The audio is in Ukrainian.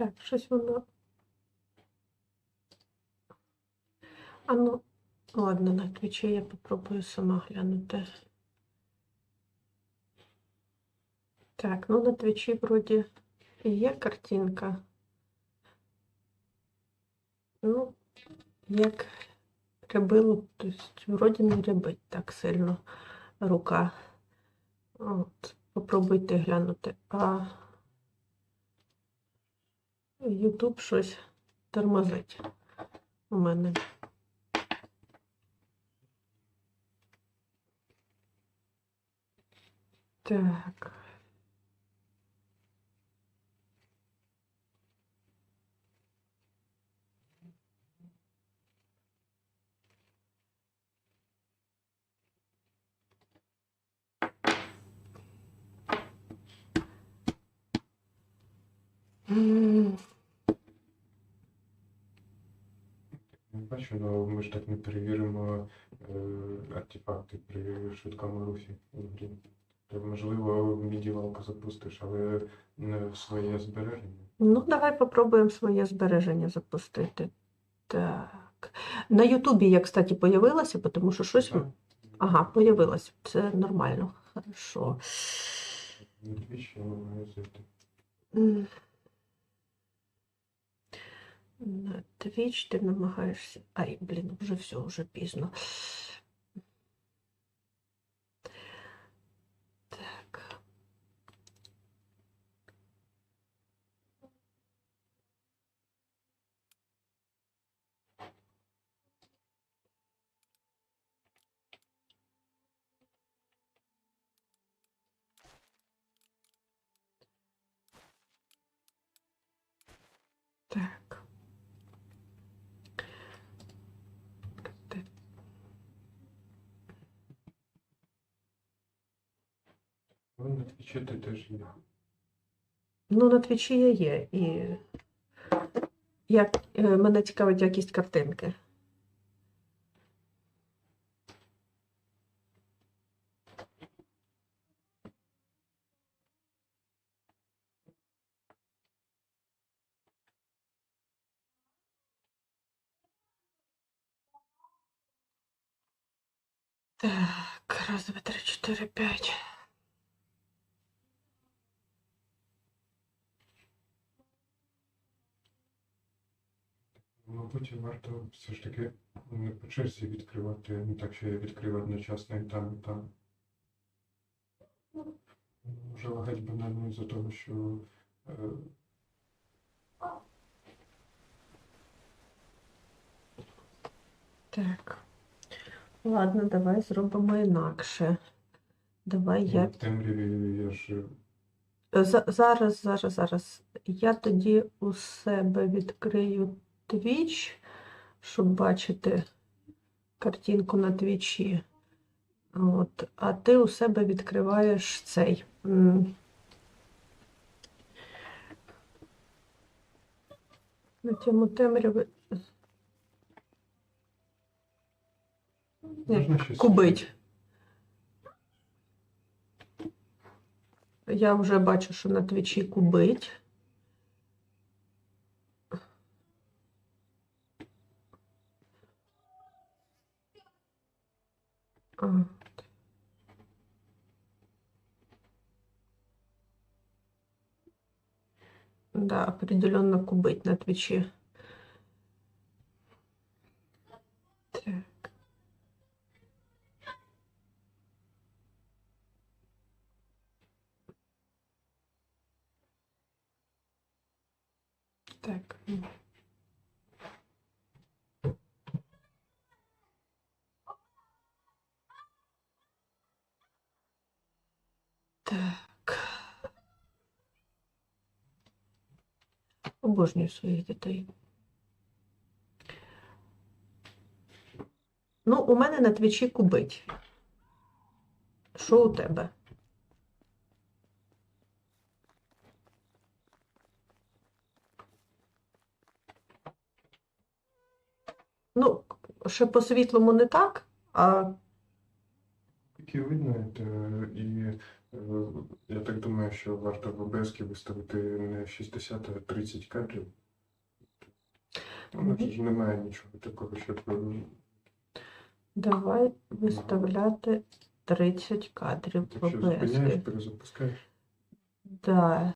Так, щось воно. А ну, ладно, на твічі я попробую сама глянути. Так, ну на твічі вроді є картинка. Ну, як рябило, тобто вроді не рябить так сильно рука. От, попробуйте глянути. А Ютуб щось тормозить у мене. Так. Але ми ж так не перевіримо е, артефакти при швидкому русі в грі. То, можливо, мідівалку запустиш, але не в своє збереження. Ну, давай попробуємо своє збереження запустити. Так. На Ютубі я, кстати, появилася, тому що щось. Так? Ага, появилась. Це нормально. Хорошо. На маю зайти. На Twitch ти намагаєшся. Ай, блін, вже все, вже пізно. Twitch ти теж є. Ну, на твічі я є. І як, е, мене цікавить якість картинки. Так, раз, два, три, чотири, п'ять. Мабуть, варто все ж таки не по черзі відкривати, не так, що я відкрив одночасно і там, і там. Може лагать банально із-за того, що е, Так. Ладно, давай зробимо інакше. Давай я. в темряві я ж За- Зараз, зараз, зараз. Я тоді у себе відкрию твіч, щоб бачити картинку на твічі. От. А ти у себе відкриваєш цей. На цьому щось Кубить. Я вже бачу, що на твічі кубить. А. Да, определенно кубить на твічі. Так. Так. ну. Так. Обожнюю своїх дітей. Ну, у мене на твічі кубить. Що у тебе? Ну, ще по світлому не так, а Тільки видно, е, і Я так думаю, що варто в ОБСК виставити не 60, а 30 кадрів. Ну, ж немає нічого такого, щоб е, Давай виставляти 30 кадрів в якщо зупиняєш, ОБС. перезапускаєш. Да.